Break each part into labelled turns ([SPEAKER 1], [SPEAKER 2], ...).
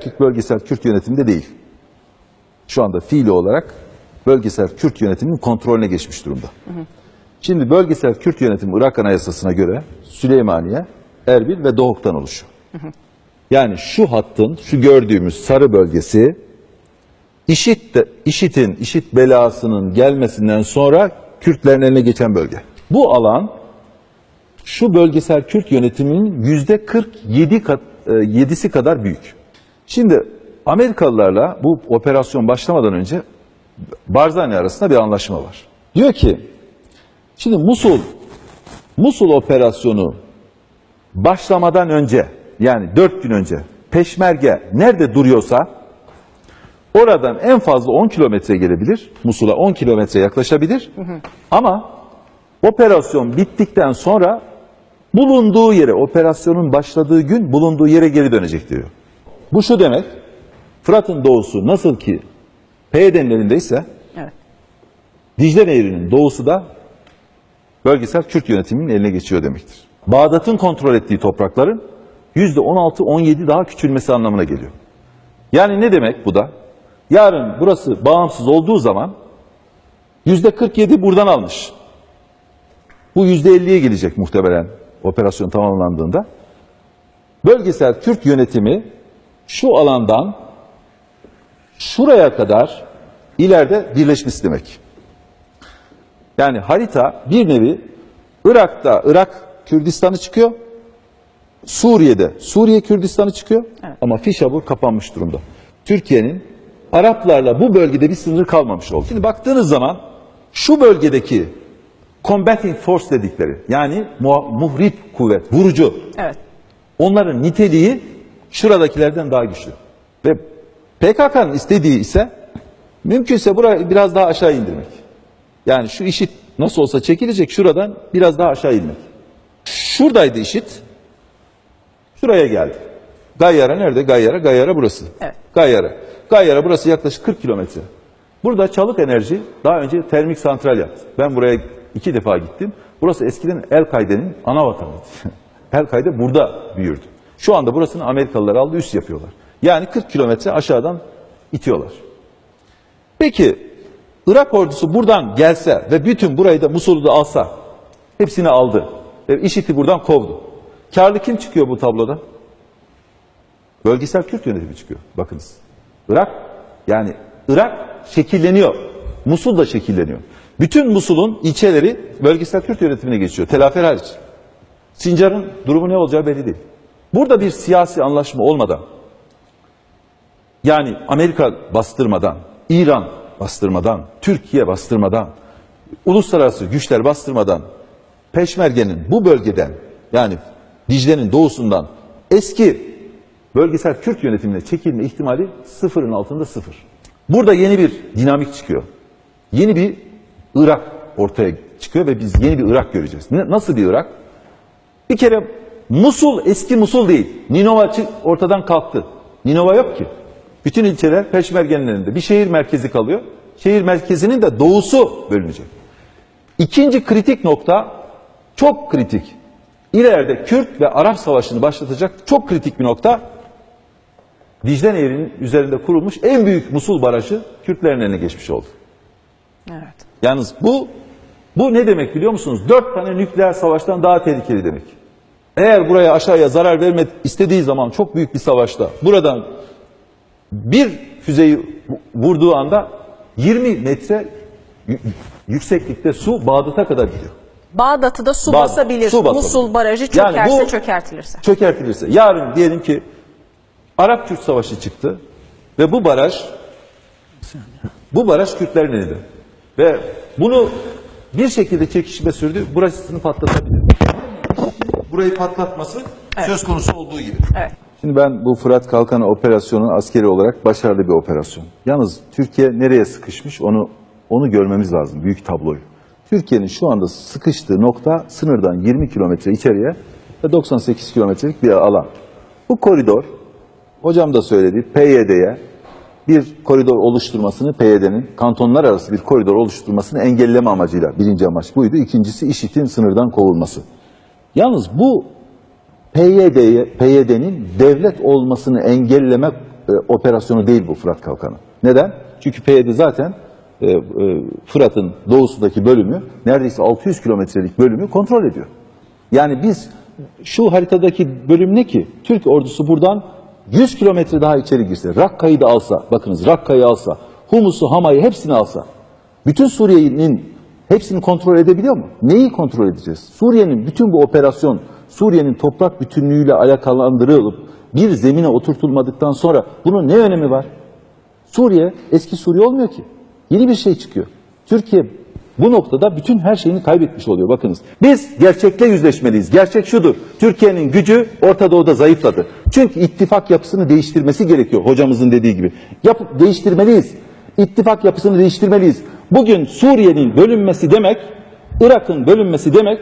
[SPEAKER 1] Türk bölgesel Kürt yönetiminde değil. Şu anda fiili olarak bölgesel Kürt yönetiminin kontrolüne geçmiş durumda. Şimdi bölgesel Kürt yönetimi Irak Anayasası'na göre Süleymaniye, Erbil ve Doğuk'tan oluşuyor. Yani şu hattın, şu gördüğümüz sarı bölgesi İşit de, İşit'in, İşit belasının gelmesinden sonra Kürtlerin eline geçen bölge. Bu alan şu bölgesel Kürt yönetiminin yüzde 47 kat, e, yedisi kadar büyük. Şimdi Amerikalılarla bu operasyon başlamadan önce Barzani arasında bir anlaşma var. Diyor ki şimdi Musul Musul operasyonu başlamadan önce yani dört gün önce peşmerge nerede duruyorsa oradan en fazla 10 kilometre gelebilir. Musul'a 10 kilometre yaklaşabilir. Ama operasyon bittikten sonra bulunduğu yere, operasyonun başladığı gün bulunduğu yere geri dönecek diyor. Bu şu demek, Fırat'ın doğusu nasıl ki PYD'nin elindeyse
[SPEAKER 2] Evet.
[SPEAKER 1] Dicle Nehri'nin doğusu da bölgesel Kürt yönetiminin eline geçiyor demektir. Bağdat'ın kontrol ettiği toprakların %16-17 daha küçülmesi anlamına geliyor. Yani ne demek bu da? Yarın burası bağımsız olduğu zaman %47 buradan almış. Bu %50'ye gelecek muhtemelen operasyon tamamlandığında. Bölgesel Kürt yönetimi şu alandan şuraya kadar ileride birleşmesi demek. Yani harita bir nevi Irak'ta Irak Kürdistan'ı çıkıyor. Suriye'de Suriye Kürdistan'ı çıkıyor.
[SPEAKER 2] Evet.
[SPEAKER 1] Ama Fişabur kapanmış durumda. Türkiye'nin Araplarla bu bölgede bir sınırı kalmamış oldu. Şimdi baktığınız zaman şu bölgedeki combating force dedikleri yani muhrip kuvvet, vurucu
[SPEAKER 2] Evet.
[SPEAKER 1] onların niteliği şuradakilerden daha güçlü. Ve PKK'nın istediği ise mümkünse burayı biraz daha aşağı indirmek. Yani şu işit nasıl olsa çekilecek şuradan biraz daha aşağı inmek. Şuradaydı işit. Şuraya geldi. Gayyara nerede? Gayyara. Gayyara burası.
[SPEAKER 2] Evet.
[SPEAKER 1] Gayyara. Gayyara burası yaklaşık 40 kilometre. Burada Çalık Enerji daha önce termik santral yaptı. Ben buraya iki defa gittim. Burası eskiden El-Kaide'nin ana vatanıydı. El-Kaide burada büyürdü. Şu anda burasını Amerikalılar aldı, üst yapıyorlar. Yani 40 kilometre aşağıdan itiyorlar. Peki Irak ordusu buradan gelse ve bütün burayı da Musul'u da alsa, hepsini aldı ve IŞİD'i buradan kovdu. Karlı kim çıkıyor bu tabloda? Bölgesel Kürt yönetimi çıkıyor. Bakınız. Irak yani Irak şekilleniyor. Musul da şekilleniyor. Bütün Musul'un ilçeleri bölgesel Kürt yönetimine geçiyor. Telafer hariç. Sincar'ın durumu ne olacağı belli değil. Burada bir siyasi anlaşma olmadan yani Amerika bastırmadan, İran bastırmadan, Türkiye bastırmadan, uluslararası güçler bastırmadan Peşmerge'nin bu bölgeden yani Dicle'nin doğusundan eski bölgesel Kürt yönetimine çekilme ihtimali sıfırın altında sıfır. Burada yeni bir dinamik çıkıyor. Yeni bir Irak ortaya çıkıyor ve biz yeni bir Irak göreceğiz. Nasıl bir Irak? Bir kere Musul eski Musul değil. Ninova ortadan kalktı. Ninova yok ki. Bütün ilçeler Peşmerge'nin elinde. Bir şehir merkezi kalıyor. Şehir merkezinin de doğusu bölünecek. İkinci kritik nokta çok kritik. İleride Kürt ve Arap savaşını başlatacak çok kritik bir nokta. Dicle Nehri'nin üzerinde kurulmuş en büyük Musul barajı Kürtlerin eline geçmiş oldu.
[SPEAKER 2] Evet.
[SPEAKER 1] Yalnız bu bu ne demek biliyor musunuz? Dört tane nükleer savaştan daha tehlikeli demek. Eğer buraya aşağıya zarar vermek istediği zaman çok büyük bir savaşta buradan bir füzeyi vurduğu anda 20 metre yükseklikte su Bağdat'a kadar gidiyor.
[SPEAKER 2] Bağdat'ı da su
[SPEAKER 1] Bağdat,
[SPEAKER 2] basabilir.
[SPEAKER 1] su basabilir.
[SPEAKER 2] Musul barajı
[SPEAKER 1] Yani
[SPEAKER 2] çökerse
[SPEAKER 1] bu-
[SPEAKER 2] çökertilirse.
[SPEAKER 1] Çökertilirse. Yarın diyelim ki Arap-Kürt savaşı çıktı ve bu baraj bu baraj Kürtlerin elinde. Ve bunu bir şekilde çekişme sürdü. Burasını patlatabilir. Burayı patlatması söz konusu olduğu gibi.
[SPEAKER 2] Evet.
[SPEAKER 1] Şimdi ben bu Fırat Kalkanı operasyonu askeri olarak başarılı bir operasyon. Yalnız Türkiye nereye sıkışmış onu onu görmemiz lazım büyük tabloyu. Türkiye'nin şu anda sıkıştığı nokta sınırdan 20 kilometre içeriye ve 98 kilometrelik bir alan. Bu koridor hocam da söyledi PYD'ye bir koridor oluşturmasını PYD'nin kantonlar arası bir koridor oluşturmasını engelleme amacıyla birinci amaç buydu. İkincisi IŞİD'in sınırdan kovulması. Yalnız bu PYD'ye, PYD'nin devlet olmasını engelleme e, operasyonu değil bu Fırat Kalkanı. Neden? Çünkü PYD zaten e, e, Fırat'ın doğusundaki bölümü neredeyse 600 kilometrelik bölümü kontrol ediyor. Yani biz şu haritadaki bölüm ne ki? Türk ordusu buradan 100 kilometre daha içeri girse, Rakka'yı da alsa, bakınız Rakka'yı alsa, Humus'u, Hama'yı hepsini alsa, bütün Suriye'nin hepsini kontrol edebiliyor mu? Neyi kontrol edeceğiz? Suriye'nin bütün bu operasyon, Suriye'nin toprak bütünlüğüyle alakalandırılıp bir zemine oturtulmadıktan sonra bunun ne önemi var? Suriye eski Suriye olmuyor ki. Yeni bir şey çıkıyor. Türkiye bu noktada bütün her şeyini kaybetmiş oluyor. Bakınız biz gerçekle yüzleşmeliyiz. Gerçek şudur. Türkiye'nin gücü Orta Doğu'da zayıfladı. Çünkü ittifak yapısını değiştirmesi gerekiyor hocamızın dediği gibi. Yap, değiştirmeliyiz. İttifak yapısını değiştirmeliyiz. Bugün Suriye'nin bölünmesi demek, Irak'ın bölünmesi demek,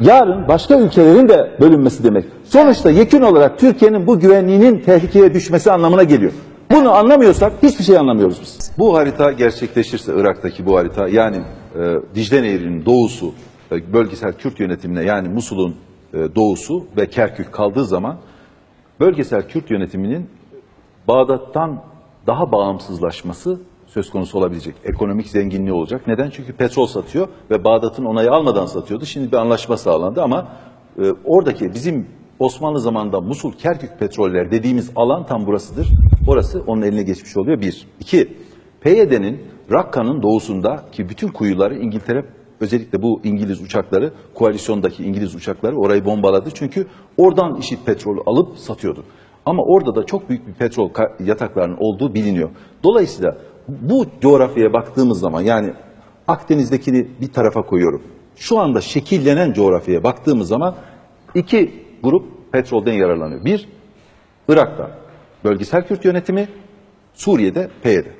[SPEAKER 1] yarın başka ülkelerin de bölünmesi demek. Sonuçta yekün olarak Türkiye'nin bu güvenliğinin tehlikeye düşmesi anlamına geliyor. Bunu anlamıyorsak hiçbir şey anlamıyoruz biz. Bu harita gerçekleşirse Irak'taki bu harita yani e, Dicle Nehri'nin doğusu e, bölgesel Kürt yönetimine yani Musul'un e, doğusu ve Kerkük kaldığı zaman bölgesel Kürt yönetiminin Bağdat'tan daha bağımsızlaşması söz konusu olabilecek. Ekonomik zenginliği olacak. Neden? Çünkü petrol satıyor ve Bağdat'ın onayı almadan satıyordu. Şimdi bir anlaşma sağlandı ama e, oradaki bizim Osmanlı zamanında Musul Kerkük petroller dediğimiz alan tam burasıdır. Orası onun eline geçmiş oluyor. Bir. İki. PYD'nin Rakka'nın doğusunda ki bütün kuyuları İngiltere özellikle bu İngiliz uçakları, koalisyondaki İngiliz uçakları orayı bombaladı. Çünkü oradan işit petrolü alıp satıyordu. Ama orada da çok büyük bir petrol yataklarının olduğu biliniyor. Dolayısıyla bu coğrafyaya baktığımız zaman yani Akdeniz'dekini bir tarafa koyuyorum. Şu anda şekillenen coğrafyaya baktığımız zaman iki grup petrolden yararlanıyor. Bir, Irak'ta bölgesel Kürt yönetimi, Suriye'de PYD.